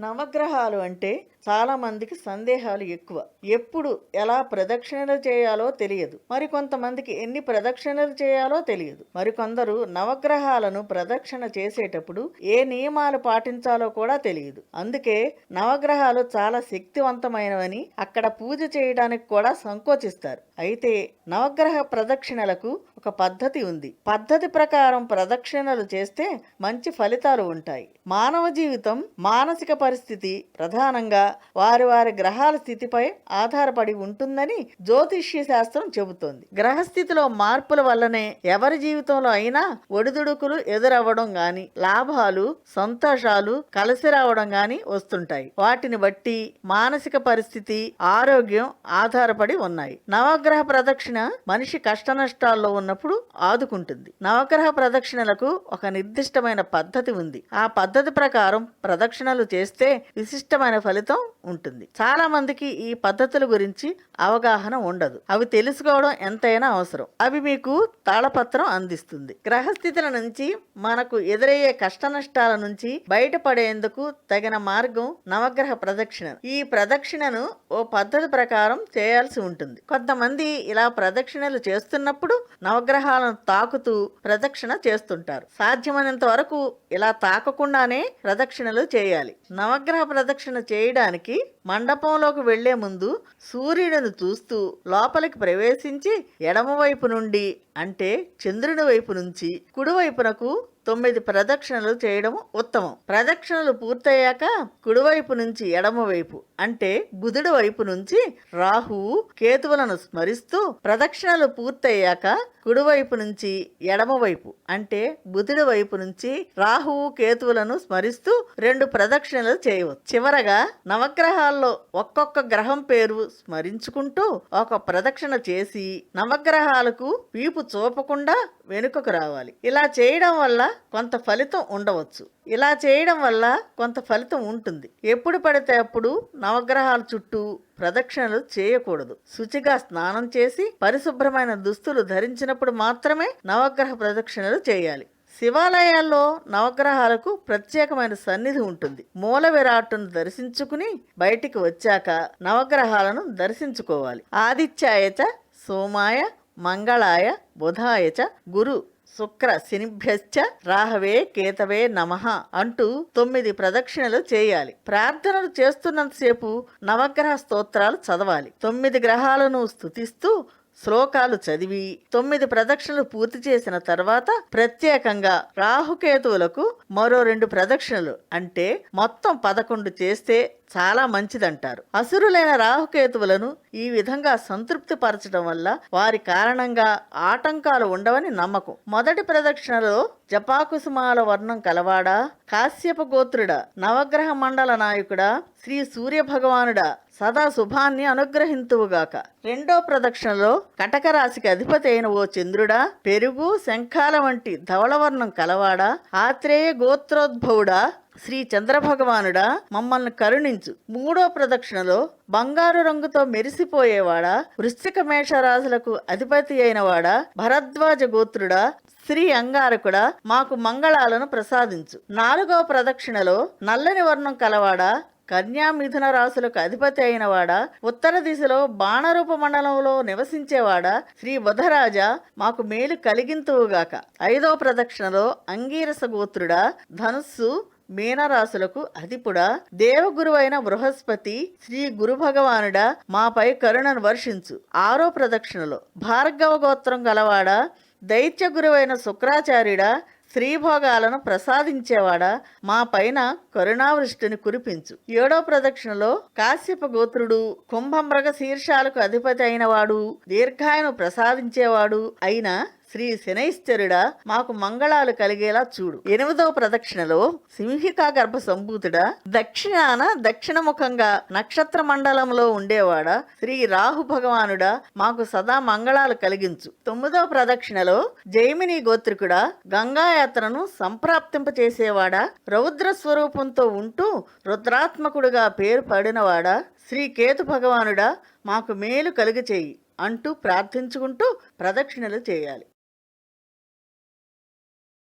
నవగ్రహాలు అంటే చాలామందికి సందేహాలు ఎక్కువ. ఎప్పుడు ఎలా ప్రదక్షిణలు చేయాలో తెలియదు. మరి కొంతమందికి ఎన్ని ప్రదక్షిణలు చేయాలో తెలియదు. మరికొందరు నవగ్రహాలను ప్రదక్షిణ చేసేటప్పుడు ఏ నియమాలు పాటించాలో కూడా తెలియదు. అందుకే నవగ్రహాలు చాలా శక్తివంతమైనవని అక్కడ పూజ చేయడానికి కూడా సంకోచిస్తారు. అయితే నవగ్రహ ప్రదక్షిణలకు ఒక పద్ధతి ఉంది. పద్ధతి ప్రకారం ప్రదక్షిణలు చేస్తే మంచి ఫలితాలు ఉంటాయి. మానవ జీవితం మానసిక పరిస్థితి ప్రధానంగా వారి వారి గ్రహాల స్థితిపై ఆధారపడి ఉంటుందని జ్యోతిష్య శాస్త్రం చెబుతోంది. గ్రహస్థితిలో మార్పుల వల్లనే ఎవరి జీవితంలో అయినా ఒడిదుడుకులు ఎదురవ్వడం గాని లాభాలు సంతోషాలు కలిసి రావడం గాని వస్తుంటాయి. వాటిని బట్టి మానసిక పరిస్థితి ఆరోగ్యం ఆధారపడి ఉన్నాయి. నవగ్రహ ప్రదక్షిణ మనిషి కష్ట నష్టాల్లో ఉన్నప్పుడు ఆదుకుంటుంది. నవగ్రహ ప్రదక్షిణలకు ఒక నిర్దిష్టమైన పద్ధతి ఉంది. ఆ పద్ధతి ప్రకారం ప్రదక్షిణలు చేస్తే విశిష్టమైన ఫలితం ఉంటుంది. చాలా మందికి ఈ పద్ధతుల గురించి అవగాహన ఉండదు. అవి తెలుసుకోవడం ఎంతైనా అవసరం. అవి మీకు తాళపత్రం అందిస్తుంది. గ్రహస్థితుల నుంచి మనకు ఎదురయ్యే కష్ట నష్టాల నుంచి బయటపడేందుకు తగిన మార్గం నవగ్రహ ప్రదక్షిణ ఈ ప్రదక్షిణను ఓ పద్ధతి ప్రకారం చేయాల్సి ఉంటుంది. కొంతమంది ఇలా ప్రదక్షిణలు చేస్తున్నప్పుడు నవగ్రహాలను తాకుతూ ప్రదక్షిణ చేస్తుంటారు. సాధ్యమైనంత వరకు ఇలా తాకకుండానే ప్రదక్షిణలు చేయాలి. నవగ్రహ ప్రదక్షిణ చేయడానికి మండపంలోకి వెళ్ళే ముందు సూర్యుడిని చూస్తూ లోపలికి ప్రవేశించి ఎడమవైపు నుండి అంటే చంద్రుని వైపు నుంచి కుడివైపునకు తొమ్మిది ప్రదక్షిణలు చేయడం ఉత్తమం. ప్రదక్షిణలు పూర్తయ్యాక కుడివైపు నుంచి ఎడమవైపు అంటే బుధుడి వైపు నుంచి రాహువు కేతువులను స్మరిస్తూ ప్రదక్షిణలు పూర్తయ్యాక కుడివైపు నుంచి ఎడమవైపు అంటే బుధుడి వైపు నుంచి రాహువు కేతువులను స్మరిస్తూ రెండు ప్రదక్షిణలు చేయవచ్చు. చివరగా నవగ్రహాల్లో ఒక్కొక్క గ్రహం పేరు స్మరించుకుంటూ ఒక ప్రదక్షిణ చేసి నవగ్రహాలకు వీపు చూపకుండా వెనుకకు రావాలి. ఇలా చేయడం వల్ల కొంత ఫలితం ఉండవచ్చు. ఇలా చేయడం వల్ల కొంత ఫలితం ఉంటుంది. ఎప్పుడు పడితే అప్పుడు నవగ్రహాల చుట్టూ ప్రదక్షిణలు చేయకూడదు. శుచిగా స్నానం చేసి పరిశుభ్రమైన దుస్తులు ధరించినప్పుడు మాత్రమే నవగ్రహ ప్రదక్షిణలు చేయాలి. శివాలయాల్లో నవగ్రహాలకు ప్రత్యేకమైన సన్నిధి ఉంటుంది. మూల విరాట్టును దర్శించుకుని బయటికి వచ్చాక నవగ్రహాలను దర్శించుకోవాలి. ఆదిత్యాయచ సోమాయ మంగళాయ బుధాయచ గురు శుక్ర శనిభ్యశ్చ రాహవే కేతవే నమః అంటూ తొమ్మిది ప్రదక్షిణలు చేయాలి. ప్రార్థనలు చేస్తున్నంతసేపు నవగ్రహ స్తోత్రాలు చదవాలి. తొమ్మిది గ్రహాలను స్తుతిస్తూ శ్లోకాలు చదివి తొమ్మిది ప్రదక్షిణలు పూర్తి చేసిన తర్వాత ప్రత్యేకంగా రాహుకేతువులకు మరో రెండు ప్రదక్షిణలు. అంటే మొత్తం పదకొండు చేస్తే చాలా మంచిదంటారు. అసురులైన రాహుకేతువులను ఈ విధంగా సంతృప్తి పరచడం వల్ల వారి కారణంగా ఆటంకాలు ఉండవని నమ్మకం. మొదటి ప్రదక్షిణలో జపాకుసుమాల వర్ణం కలవాడా? కాశ్యప గోత్రుడా? నవగ్రహ మండల నాయకుడా? శ్రీ సూర్య భగవానుడా సదా శుభాన్ని అనుగ్రహింతువుగాక. రెండో ప్రదక్షిణలో కటక రాశికి అధిపతి అయిన ఓ చంద్రుడా? పెరుగు శంఖాల వంటి ధవళవర్ణం కలవాడా? ఆత్రేయ గోత్రోద్భవుడా? శ్రీ చంద్రభగవానుడా మమ్మల్ని కరుణించు. మూడో ప్రదక్షిణలో బంగారు రంగుతో మెరిసిపోయేవాడా వృశ్చిక మేషరాశులకు అధిపతి అయినవాడా భరద్వాజ గోత్రుడా శ్రీ అంగారకుడా మాకు మంగళాలను ప్రసాదించు. నాలుగో ప్రదక్షిణలో నల్లని వర్ణం కలవాడా కన్యా మిథున రాశులకు అధిపతి అయినవాడా ఉత్తర దిశలో బాణరూప మండలంలో నివసించేవాడా శ్రీ బుధరాజా మాకు మేలు కలిగింతువుగాక. ఐదో ప్రదక్షిణలో అంగీరస గోత్రుడా ధనుస్సు మీనరాశులకు అధిపుడా. దేవగురువైన బృహస్పతి శ్రీ గురు భగవానుడా మాపై కరుణను వర్షించు. ఆరో ప్రదక్షిణలో భార్గవ గోత్రం గలవాడా. దైత్య గురువైన శుక్రాచార్యుడా శ్రీభోగాలను ప్రసాదించేవాడా. మా పైన కరుణావృష్టిని కురిపించు. ఏడో ప్రదక్షిణలో కాశ్యప గోత్రుడు కుంభమృగ శీర్షాలకు అధిపతి అయినవాడు దీర్ఘాయను ప్రసాదించేవాడు అయిన శ్రీ శనైశ్చరుడా మాకు మంగళాలు కలిగేలా చూడు. ఎనిమిదవ ప్రదక్షిణలో సింహికా గర్భ సంభూతుడా దక్షిణాన దక్షిణముఖంగా నక్షత్ర మండలంలో ఉండేవాడా శ్రీ రాహు భగవానుడా మాకు సదా మంగళాలు కలిగించు. తొమ్మిదవ ప్రదక్షిణలో జైమిని గోత్రికుడా గంగాయాత్రను సంప్రాప్తింపచేసేవాడా రౌద్ర స్వరూపంతో ఉంటూ రుద్రాత్మకుడుగా పేరు పడినవాడా శ్రీ కేతు భగవానుడా మాకు మేలు కలుగచేయి అంటూ ప్రార్థించుకుంటూ ప్రదక్షిణలు చేయాలి.